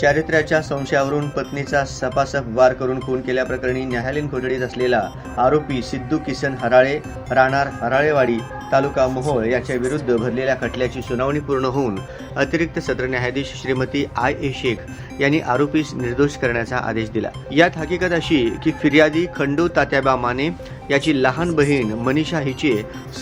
चारित्र्याच्या संशयावरून पत्नीचा सपासप वार करून खून केल्याप्रकरणी न्यायालयीन कोठडीत असलेला आरोपी सिद्धू किसन हराळे राहणार हराळेवाडी तालुका मोहोळ याच्या विरुद्ध भरलेल्या खटल्याची सुनावणी पूर्ण होऊन अतिरिक्त सत्र न्यायाधीश श्रीमती आय ए शेख यांनी आरोपीस निर्दोष करण्याचा आदेश दिला. यात हकीकत अशी की फिर्यादी खंडू तात्याबा माने याची लहान बहीण मनीषा हिचे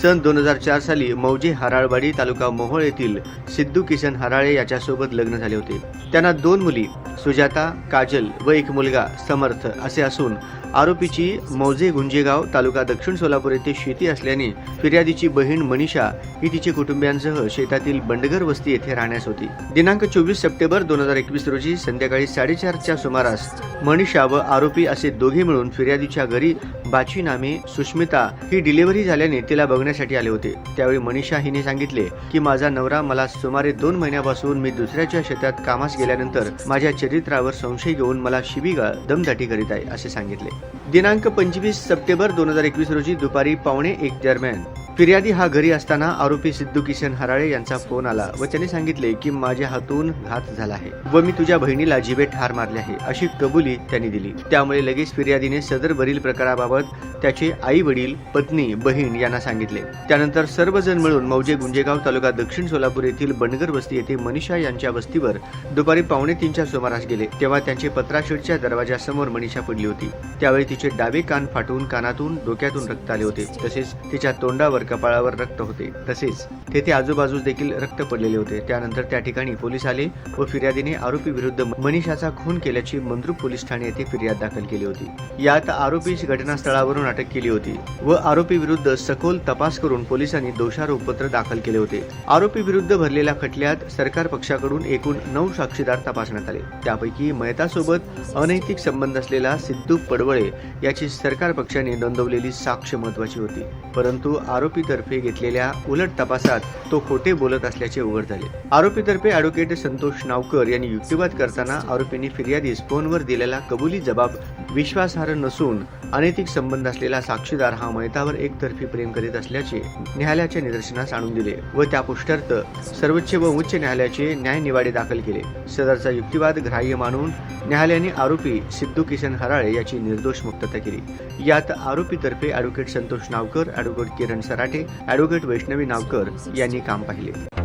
सन दोन हजार चार साली मौजे हराळवाडी तालुका मोहोळ येथील सिद्धू किसन हराळे याच्यासोबत लग्न झाले होते. त्यांना दोन मुली सुजाता काजल व एक मुलगा समर्थ असे असून आरोपीची मौजे गुंजेगाव तालुका दक्षिण सोलापूर येथे शेती असल्याने फिर्यादीची बहीण मनीषा ही तिचे कुटुंबियांसह शेतातील बंडगर वस्ती येथे राहण्यास होती. दिनांक चोवीस सप्टेंबर दोन हजार एकवीस रोजी संध्याकाळी साडेचारच्या सुमारास मनीषा व आरोपी असे दोघे मिळून फिर्यादीच्या घरी बाची नामे सुष्मिता ही डिलिव्हरी झाल्याने तिला बघण्यासाठी आले होते. त्यावेळी मनीषा हिने सांगितले की माझा नवरा मला सुमारे दोन महिन्यापासून मी दुसऱ्याच्या शेतात कामास गेल्यानंतर माझ्या चरित्रावर संशय घेऊन मला शिबिगाळ दमदाटी करीत आहे असे सांगितले. दिनांक पंचवीस सप्टेंबर दोन हजार एकवीस रोजी दुपारी पावणे एक दरम्यान. फिर्यादी हा घरी असताना आरोपी सिद्धू किशन हराळे यांचा फोन आला व त्याने सांगितले की माझ्या हातून घात झाला आहे व मी तुझ्या बहिणीला जिबे ठार मारले आहे अशी कबुली त्यांनी दिली. त्यामुळे लगेच फिर्यादीने सदर वरील प्रकाराबाबत त्याचे आई वडील पत्नी बहीण यांना सांगितले. त्यानंतर सर्वजण मिळून मौजे गुंजेगाव तालुका दक्षिण सोलापूर येथील बनगर वस्ती येथे मनीषा यांच्या वस्तीवर दुपारी पावणे तीनच्या सुमारास गेले तेव्हा त्यांचे पत्राशेडच्या दरवाजासमोर मनीषा पडली होती. त्यावेळी तिचे डावे कान फाटून कानातून डोक्यातून रक्त आले होते. तसेच तिच्या तोंडावर कपाळावर रक्त होते. तसेच तेथे आजूबाजूस देखील रक्त पडलेले होते. त्यानंतर त्या ठिकाणी पोलीस आले व फिर्यादीने आरोपी विरुद्ध मनीषाचा खून केल्याची मंद्रुप पोलीस ठाणे येथे फिर्याद दाखल केली होती. यात आरोपी घटनास्थळावरून अटक केली होती व आरोपी विरुद्ध सखोल तपास करून पोलिसांनी दोषारोपपत्र दाखल केले होते. आरोपी विरुद्ध भरलेल्या खटल्यात सरकार पक्षाकडून एकूण नऊ साक्षीदार तपासण्यात आले. त्यापैकी मयतासोबत अनैतिक संबंध असलेला सिद्धू पडवळे याची सरकार पक्षाने नोंदवलेली साक्ष महत्वाची होती. परंतु आरोपीतर्फे घेतलेल्या उलट तपासात तो खोटे बोलत असल्याचे उघड झाले. आरोपीतर्फे ॲडव्होकेट संतोष नावकर यांनी युक्तिवाद करताना आरोपींनी फिर्यादीस फोनवर दिलेला कबुली जबाब विश्वासार्ह नसून अनैतिक संबंध असलेला साक्षीदार हा मयतावर एकतर्फी प्रेम करीत असल्याचे न्यायालयाच्या निदर्शनास आणून दिले व त्या पुष्टार्थ सर्वोच्च व उच्च न्यायालयाचे न्यायनिवाडे दाखल केले. सदरचा युक्तिवाद ग्राह्य मानून न्यायालयाने आरोपी सिद्धू किसन हराळे याची निर्दोष मुक्तता केली. यात आरोपीतर्फे advocate Santosh Navkar advocate Kiran Sarate advocate Vaishnavi Navkar यांनी काम पाहिले.